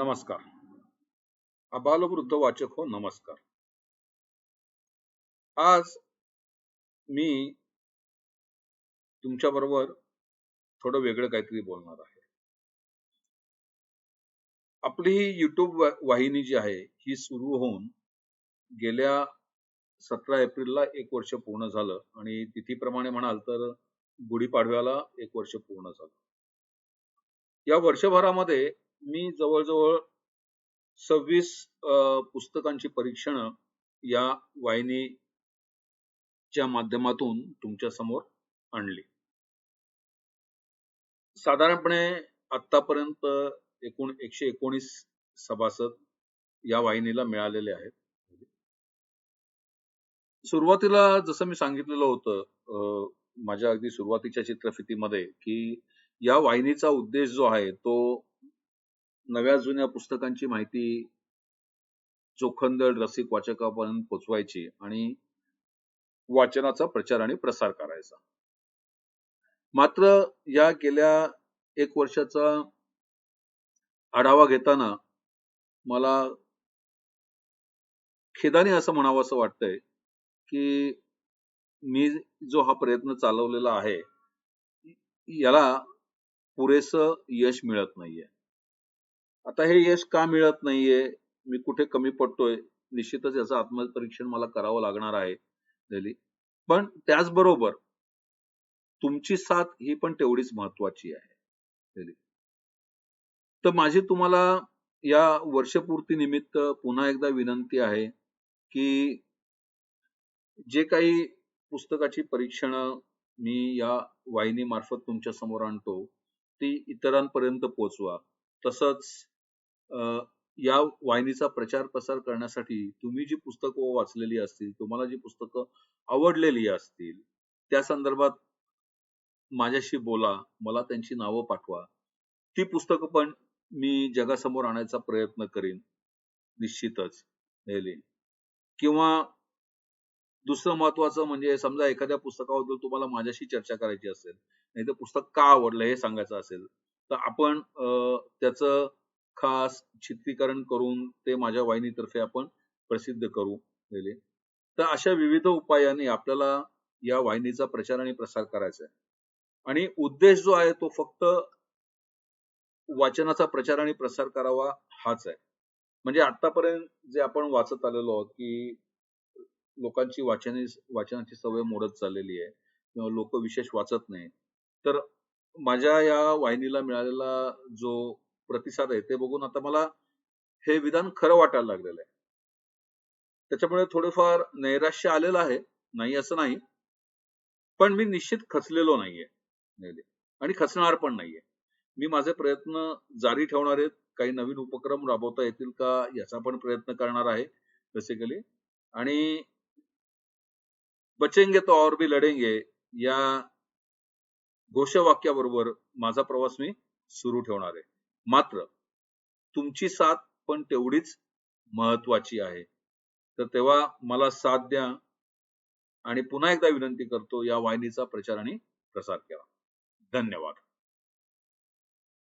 नमस्कार. अबालवृद्ध वाचक हो नमस्कार. आज मी तुमच्या बरोबर थोडं वेगळं काहीतरी बोलणार आहे. आपली ही युट्यूब वाहिनी जी आहे ही सुरू होऊन गेल्या सतरा एप्रिलला एक वर्ष पूर्ण झालं आणि तिथीप्रमाणे म्हणाल तर गुढीपाडव्याला एक वर्ष पूर्ण झालं. या वर्षभरामध्ये मी जवळजवळ सव्वीस पुस्तकांची परीक्षण या वाहिनीच्या माध्यमातून तुमच्यासमोर आणली. साधारणपणे आतापर्यंत एकूण एकशे एकोणीस सभासद या वाहिनीला मिळालेले आहेत. सुरुवातीला जसं मी सांगितलेलं होतं माझ्या अगदी सुरुवातीच्या चित्रफितीमध्ये की या वाहिनीचा उद्देश जो आहे तो नव्या जुन्या पुस्तकांची माहिती चोखंदळ रसिक वाचकापर्यंत पोचवायची आणि वाचनाचा प्रचार आणि प्रसार करायचा. मात्र या गेल्या एक वर्षाचा आढावा घेताना मला खेदाने असं म्हणावं असं वाटतंय की मी जो हा प्रयत्न चालवलेला आहे याला पुरेसं यश मिळत नाहीये. आता हे यश का मिळत नाहीये? मी कुठे कमी पडतोय? निश्चितच याचं आत्मपरीक्षण मला करावं लागणार आहे डेली पण त्याचबरोबर तुमची साथ ही पण तेवढीच महत्वाची आहे तर माझी तुम्हाला या वर्षपूर्ती निमित्त पुन्हा एकदा विनंती आहे की जे काही पुस्तकाची परीक्षण मी या वाहिनी मार्फत तुमच्यासमोर आणतो ती इतरांपर्यंत पोचवा. तसंच या वाहिनीचा प्रचार प्रसार करण्यासाठी तुम्ही जी पुस्तकं वाचलेली असतील तुम्हाला जी पुस्तकं आवडलेली असतील त्या संदर्भात माझ्याशी बोला मला त्यांची नावं पाठवा. ती पुस्तकं पण मी जगासमोर आणायचा प्रयत्न करीन निश्चितच किंवा दुसरं महत्वाचं म्हणजे समजा एखाद्या पुस्तकाबद्दल तुम्हाला माझ्याशी चर्चा करायची असेल नाही तर पुस्तक का आवडलं हे सांगायचं असेल तर आपण त्याचं खास चित्रीकरण करून ते माझ्या वाहिनीतर्फे आपण प्रसिद्ध करू तर अशा विविध उपायांनी आपल्याला या वाहिनीचा प्रचार आणि प्रसार करायचा आहे. आणि उद्देश जो आहे तो फक्त वाचनाचा प्रचार आणि प्रसार करावा हाच आहे. म्हणजे आतापर्यंत जे आपण वाचत आलेलो आहोत की लोकांची वाचनी वाचनाची सवय मोडत चाललेली आहे किंवा लोक विशेष वाचत नाही तर माझ्या या वाहिनीला मिळालेला जो प्रतिसाद आहे ते बघून आता मला हे विधान खरं वाटायला लागलेलं आहे. त्याच्यामुळे थोडंफार नैराश्य आलेलं आहे. नाही असं नाही. पण मी निश्चित खचलेलो नाहीये. आणि खचणार पण नाहीये. मी माझे प्रयत्न जारी ठेवणार आहेत. काही नवीन उपक्रम राबवता येतील का याचा पण प्रयत्न करणार आहे बेसिकली आणि बचेंगे तो और भी लढेंगे या घोषवाक्याबरोबर माझा प्रवास मी सुरू ठेवणार आहे. मात्र तुमची साथ पण तेवढीच महत्वाची आहे. तर तेव्हा मला साथ द्या आणि पुन्हा एकदा विनंती करतो या वाहिनीचा प्रचार आणि प्रसार करा धन्यवाद.